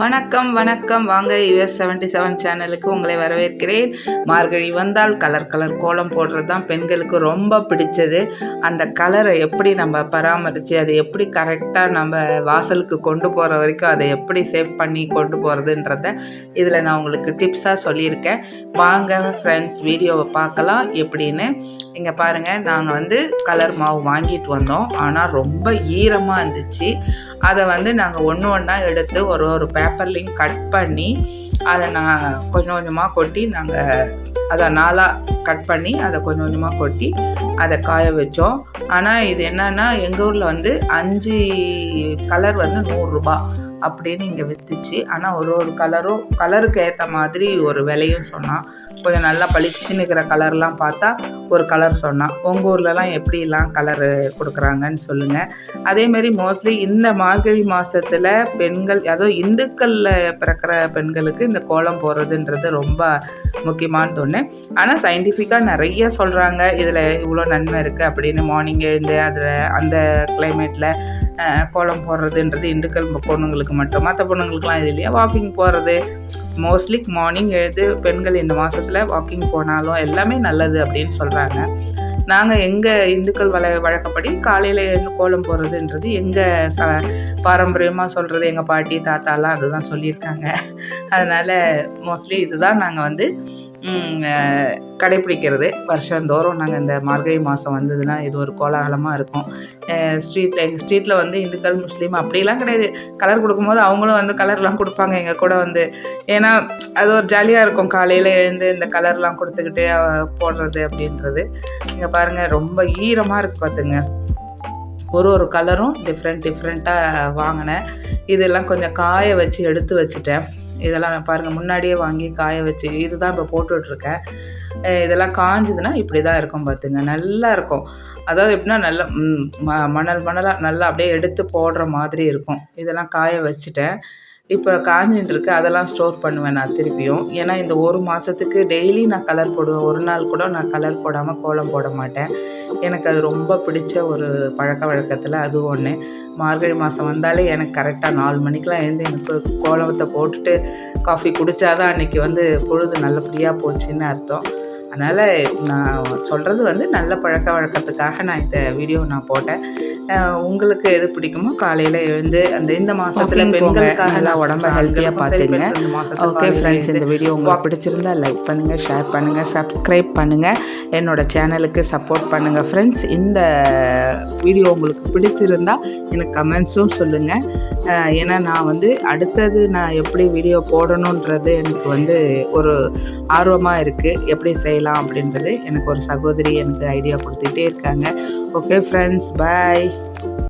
வணக்கம் வணக்கம். வாங்க யுஎஸ் செவன்டி செவன் சேனலுக்கு உங்களை வரவேற்கிறேன். மார்கழி வந்தால் கலர் கலர் கோலம் போடுறது தான் பெண்களுக்கு ரொம்ப பிடிச்சது. அந்த கலரை எப்படி நம்ம பராமரித்து அதை எப்படி கரெக்டாக நம்ம வாசலுக்கு கொண்டு போகிற வரைக்கும் அதை எப்படி சேவ் பண்ணி கொண்டு போகிறதுன்றத இதில் நான் உங்களுக்கு டிப்ஸாக சொல்லியிருக்கேன். வாங்க ஃப்ரெண்ட்ஸ் வீடியோவை பார்க்கலாம். எப்படின்னு இங்கே பாருங்கள் நாங்கள் வந்து கலர் மாவு வாங்கிட்டு வந்தோம். ஆனால் ரொம்ப ஈரமாக இருந்துச்சு. அதை வந்து நாங்கள் ஒன்று ஒன்றா எடுத்து ஒரு ஒரு பேப்பர்லேயும் கட் பண்ணி அதை நான் கொஞ்சம் கொஞ்சமாக கொட்டி நாங்கள் அதை நாளாக கட் பண்ணி அதை கொஞ்சம் கொஞ்சமாக கொட்டி அதை காய வச்சோம். ஆனால் இது என்னென்னா எங்கள் ஊரில் வந்து அஞ்சு கலர் வந்து நூறுரூபா அப்படின்னு இங்கே விற்றுச்சு ஆனால் ஒரு ஒரு கலரும் கலருக்கு ஏற்ற மாதிரி ஒரு விலையும் சொன்னான் கொஞ்சம் நல்லா பளிச்சுன்னு இருக்கிற கலர்லாம் பார்த்தா ஒரு கலர் சொன்னான் உங்கள் ஊர்லலாம் எப்படிலாம் கலரு கொடுக்குறாங்கன்னு சொல்லுங்கள் அதேமாரி மோஸ்ட்லி இந்த மார்கழி மாதத்தில் பெண்கள் அதுவும் இந்துக்களில் பிறக்கிற பெண்களுக்கு இந்த கோலம் போடுறதுன்றது ரொம்ப முக்கியமானது ஒன்று ஆனால் சயின்டிஃபிக்காக நிறைய சொல்கிறாங்க இதில் இவ்வளோ நன்மை இருக்குது அப்படின்னு மார்னிங் எழுந்து அதில் அந்த கிளைமேட்டில் கோலம் போடுறதுன்றது இண்டுக்கல் பொண்ணுங்களுக்கு மட்டும். மற்ற பொண்ணுங்களுக்குலாம் இது இல்லையா? வாக்கிங் போகிறது மோஸ்ட்லி மார்னிங் எழுது பெண்கள் இந்த மாதத்தில் வாக்கிங் போனாலும் எல்லாமே நல்லது அப்படின்னு சொல்கிறாங்க நாங்கள் எங்கள் இந்துக்கள் வழ வழக்கப்படி காலையில் எழுந்து கோலம் போடுறதுன்றது எங்கள் ச பாரம்பரியமாக சொல்கிறது எங்கள் பாட்டி தாத்தாலாம் அதுதான் சொல்லியிருக்காங்க. அதனால் மோஸ்ட்லி இதுதான் நாங்கள் வந்து கடைப்பிடிக்கிறது. வருஷந்தோறும் நாங்கள் இந்த மார்கழி மாதம் வந்ததுன்னா இது ஒரு கோலாகலமாக இருக்கும். ஸ்ட்ரீட்டில் எங்கள் ஸ்ட்ரீட்டில் வந்து இந்துக்கள் முஸ்லீம் அப்படிலாம் கிடையாது. கலர் கொடுக்கும்போது அவங்களும் வந்து கலர்லாம் கொடுப்பாங்க எங்கள் கூட வந்து. ஏன்னா அது ஒரு ஜாலியாக இருக்கும். காலையில் எழுந்து இந்த கலர்லாம் கொடுத்துக்கிட்டு போடுறது அப்படின்றது. இங்கே பாருங்கள் ரொம்ப ஈரமாக இருக்குது பார்த்துங்க ஒரு ஒரு கலரும் டிஃப்ரெண்ட் டிஃப்ரெண்ட்டாக வாங்கினேன். இதெல்லாம் கொஞ்சம் காய வச்சு எடுத்து வச்சுட்டேன். இதெல்லாம் பாருங்கள் முன்னாடியே வாங்கி காய வச்சு இதுதான் இப்போ போட்டுட்ருக்கேன். இதெல்லாம் காஞ்சதுன்னா இப்படி தான் இருக்கும் பார்த்துங்க நல்லா இருக்கும். அதாவது எப்படின்னா நல்லா மணல் மணலாக நல்லா அப்படியே எடுத்து போடுற மாதிரி இருக்கும். இதெல்லாம் காய வச்சுட்டேன். இப்போ காஞ்சின்னு இருக்கு அதெல்லாம் ஸ்டோர் பண்ணுவேன் நான் திருப்பியும். ஏன்னா இந்த ஒரு மாதத்துக்கு டெய்லி நான் கலர் போடுவேன். ஒரு நாள் கூட நான் கலர் போடாமல் கோலம் போட மாட்டேன். எனக்கு அது ரொம்ப பிடிச்ச ஒரு பழக்க வழக்கத்தில் அது ஒன்று மார்கழி மாதம் வந்தாலே எனக்கு கரெக்டாக நாலு மணிக்கெலாம் எழுந்து எனக்கு கோலத்தை போட்டுட்டு காஃபி குடித்தாதான் அன்றைக்கி வந்து பொழுது நல்லபடியாக போச்சுன்னு அர்த்தம். அதனால் நான் சொல்கிறது வந்து நல்ல பழக்க வழக்கத்துக்காக நான் இந்த வீடியோ நான் போட்டேன். உங்களுக்கு எது பிடிக்குமோ காலையில் எழுந்து அந்த இந்த மாதத்தில் பெண்களுக்காக எல்லாம் உடம்ப ஹெல்த்தியாக பார்த்துங்க. ஓகே ஃப்ரெண்ட்ஸ் இந்த வீடியோ உங்களுக்கு பிடிச்சிருந்தா லைக் பண்ணுங்கள் ஷேர் பண்ணுங்கள் சப்ஸ்கிரைப் பண்ணுங்கள் என்னோடய சேனலுக்கு சப்போர்ட் பண்ணுங்கள் ஃப்ரெண்ட்ஸ் இந்த வீடியோ உங்களுக்கு பிடிச்சிருந்தா எனக்கு கமெண்ட்ஸும் சொல்லுங்கள் ஏன்னா நான் வந்து அடுத்தது நான் எப்படி வீடியோ போடணுன்றது எனக்கு வந்து ஒரு ஆர்வமாக இருக்குது எப்படி செய்யலாம் அப்படின்றது எனக்கு ஒரு சகோதரி எனக்கு ஐடியா கொடுத்துட்டே இருக்காங்க. Okay friends bye